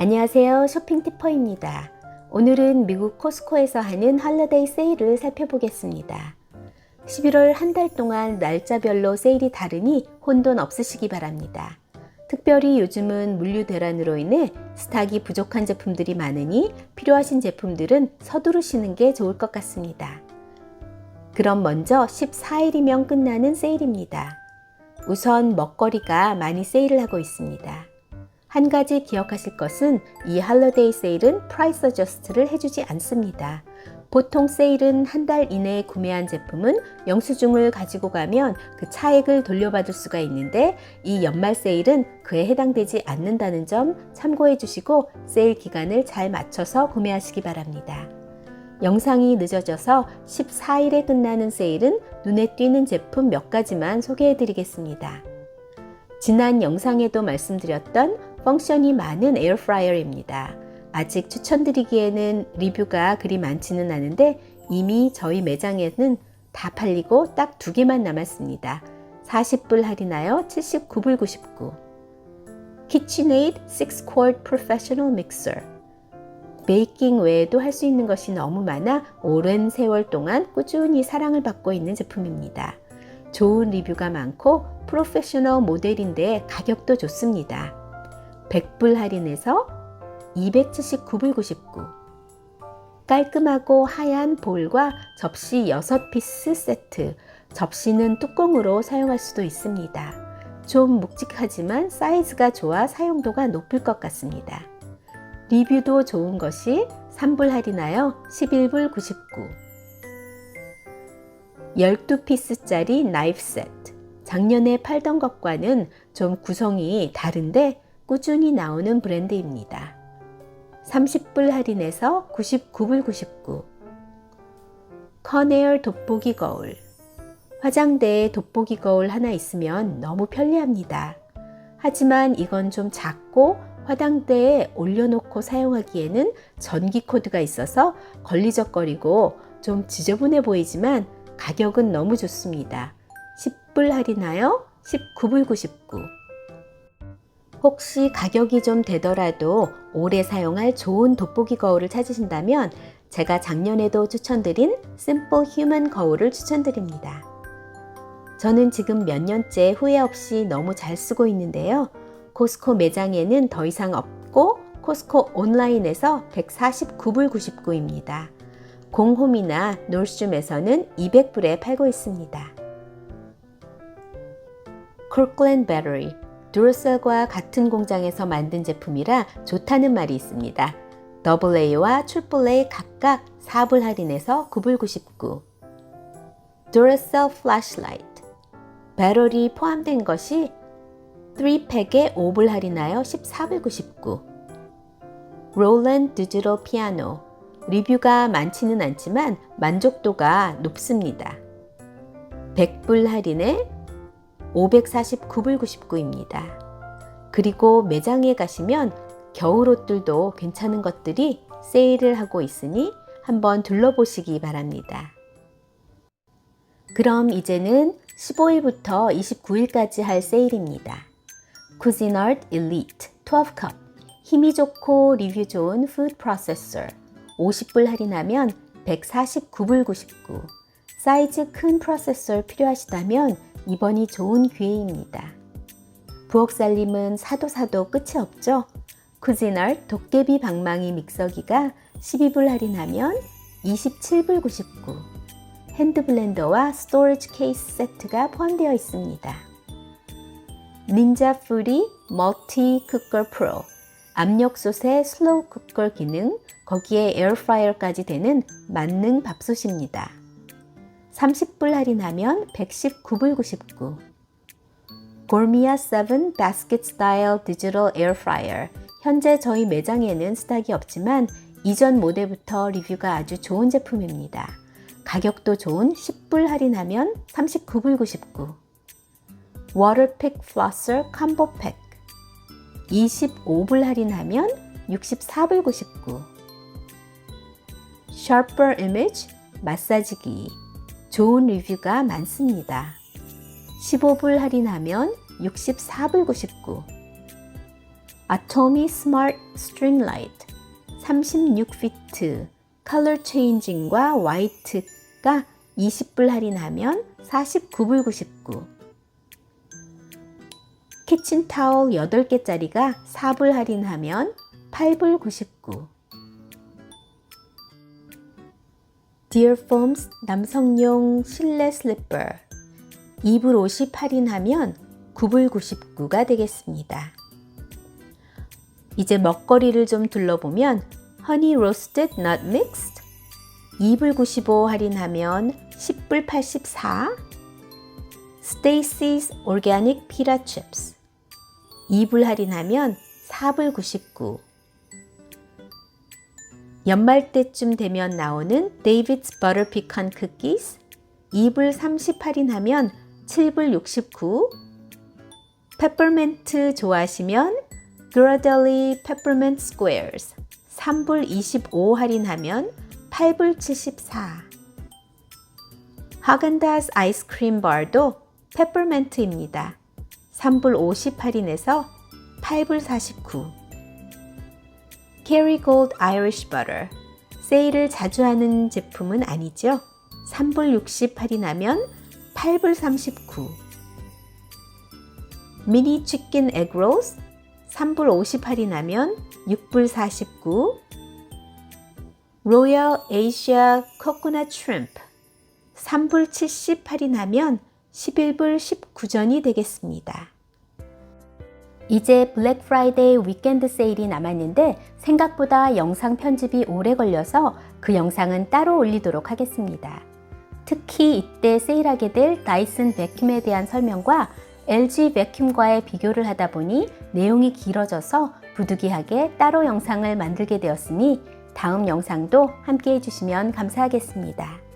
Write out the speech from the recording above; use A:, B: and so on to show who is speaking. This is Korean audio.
A: 안녕하세요. 쇼핑 티퍼입니다. 오늘은 미국 코스코에서 하는 할러데이 세일을 살펴보겠습니다. 11월 한 달 동안 날짜별로 세일이 다르니 혼돈 없으시기 바랍니다. 특별히 요즘은 물류 대란으로 인해 스탁이 부족한 제품들이 많으니 필요하신 제품들은 서두르시는 게 좋을 것 같습니다. 그럼 먼저 14일이면 끝나는 세일입니다. 우선 먹거리가 많이 세일을 하고 있습니다. 한 가지 기억하실 것은 이 할러데이 세일은 프라이스 어저스트를 해주지 않습니다. 보통 세일은 한 달 이내에 구매한 제품은 영수증을 가지고 가면 그 차액을 돌려받을 수가 있는데 이 연말 세일은 그에 해당되지 않는다는 점 참고해 주시고 세일 기간을 잘 맞춰서 구매하시기 바랍니다. 영상이 늦어져서 14일에 끝나는 세일은 눈에 띄는 제품 몇 가지만 소개해 드리겠습니다. 지난 영상에도 말씀드렸던 펑션이 많은 에어프라이어입니다. 아직 추천드리기에는 리뷰가 그리 많지는 않은데 이미 저희 매장에는 다 팔리고 딱 두 개만 남았습니다. 40불 할인하여 79불 99. KitchenAid 6-Quart Professional Mixer. 베이킹 외에도 할 수 있는 것이 너무 많아 오랜 세월 동안 꾸준히 사랑을 받고 있는 제품입니다. 좋은 리뷰가 많고 프로페셔널 모델인데 가격도 좋습니다. 100불 할인해서 279불 99. 깔끔하고 하얀 볼과 접시 6피스 세트. 접시는 뚜껑으로 사용할 수도 있습니다. 좀 묵직하지만 사이즈가 좋아 사용도가 높을 것 같습니다. 리뷰도 좋은 것이 3불 할인하여 11불 99. 12피스짜리 나이프 세트. 작년에 팔던 것과는 좀 구성이 다른데 꾸준히 나오는 브랜드입니다. 30불 할인해서 99불 99. 커네얼 돋보기 거울. 화장대에 돋보기 거울 하나 있으면 너무 편리합니다. 하지만 이건 좀 작고 화장대에 올려놓고 사용하기에는 전기 코드가 있어서 걸리적거리고 좀 지저분해 보이지만 가격은 너무 좋습니다. 10불 할인하여 19불 99. 혹시 가격이 좀 되더라도 오래 사용할 좋은 돋보기 거울을 찾으신다면 제가 작년에도 추천드린 심플 휴먼 거울을 추천드립니다. 저는 지금 몇 년째 후회 없이 너무 잘 쓰고 있는데요. 코스코 매장에는 더 이상 없고 코스코 온라인에서 149불 99입니다. 공홈이나 놀스줌에서는 200불에 팔고 있습니다. 콜클랜 배터리 두러셀과 같은 공장에서 만든 제품이라 좋다는 말이 있습니다. 더블 A와 트리플 A 각각 4불 할인해서 9불 99. 두러셀 플래시라이트 배터리 포함된 것이 3팩에 5불 할인하여 14불 99. 롤랜드 디지털 피아노 리뷰가 많지는 않지만 만족도가 높습니다. 100불 할인에 549불 99입니다. 그리고 매장에 가시면 겨울 옷들도 괜찮은 것들이 세일을 하고 있으니 한번 둘러보시기 바랍니다. 그럼 이제는 15일부터 29일까지 할 세일입니다. 쿠지널트 일리트 12컵 힘이 좋고 리뷰 좋은 푸드 프로세서 50불 할인하면 149불 99 사이즈 큰 프로세서 필요하시다면 이번이 좋은 기회입니다. 부엌살림은 사도 사도 끝이 없죠? 쿠지널 도깨비 방망이 믹서기가 12불 할인하면 27불 99 핸드블렌더와 스토리지 케이스 세트가 포함되어 있습니다. 닌자 프리 멀티 쿠커 프로 압력솥의 슬로우 쿠커 기능 거기에 에어프라이어까지 되는 만능 밥솥입니다. 30불 할인하면 119불 99. 골미아 7 바스켓 스타일 디지털 에어프라이어. 현재 저희 매장에는 스탁이 없지만 이전 모델부터 리뷰가 아주 좋은 제품입니다. 가격도 좋은 10불 할인하면 39불 99. 워터픽 플러서 컴보 팩. 25불 할인하면 64불 99. 샤퍼 이미지 마사지기. 좋은 리뷰가 많습니다. 15불 할인하면 64불 99. Atomy Smart String Light 36피트 컬러 체인징과 화이트가 20불 할인하면 49불 99 키친 타올 8개짜리가 4불 할인하면 8불 99 Dear Foams 남성용 실내 슬리퍼 2불 50 할인하면 9불 99가 되겠습니다. 이제 먹거리를 좀 둘러보면 Honey Roasted Nut Mixed 2불 95 할인하면 10불 84 Stacy's Organic Pita Chips 2불 할인하면 4불 99 연말 때쯤 되면 나오는 David's Butter Pecan Cookies 2불 30 할인하면 7불 69 페퍼멘트 좋아하시면 Ghirardelli Peppermint Squares 3불 25 할인하면 8불 74 하겐다스 아이스크림 바도 페퍼멘트입니다. 3불 50 할인해서 8불 49 캐리골드 아이리쉬 버터 세일을 자주 하는 제품은 아니죠. 3불 60 할인하면 8불 39 미니 치킨 에그로스 3불 50 할인하면 6불 49 로열 에이시아 코코넛 슈림프 3불 70 할인하면 11불 19전이 되겠습니다. 이제 블랙 프라이데이 위켄드 세일이 남았는데 생각보다 영상 편집이 오래 걸려서 그 영상은 따로 올리도록 하겠습니다. 특히 이때 세일하게 될 다이슨 베큐에 대한 설명과 LG 베큐과의 비교를 하다 보니 내용이 길어져서 부득이하게 따로 영상을 만들게 되었으니 다음 영상도 함께 해주시면 감사하겠습니다.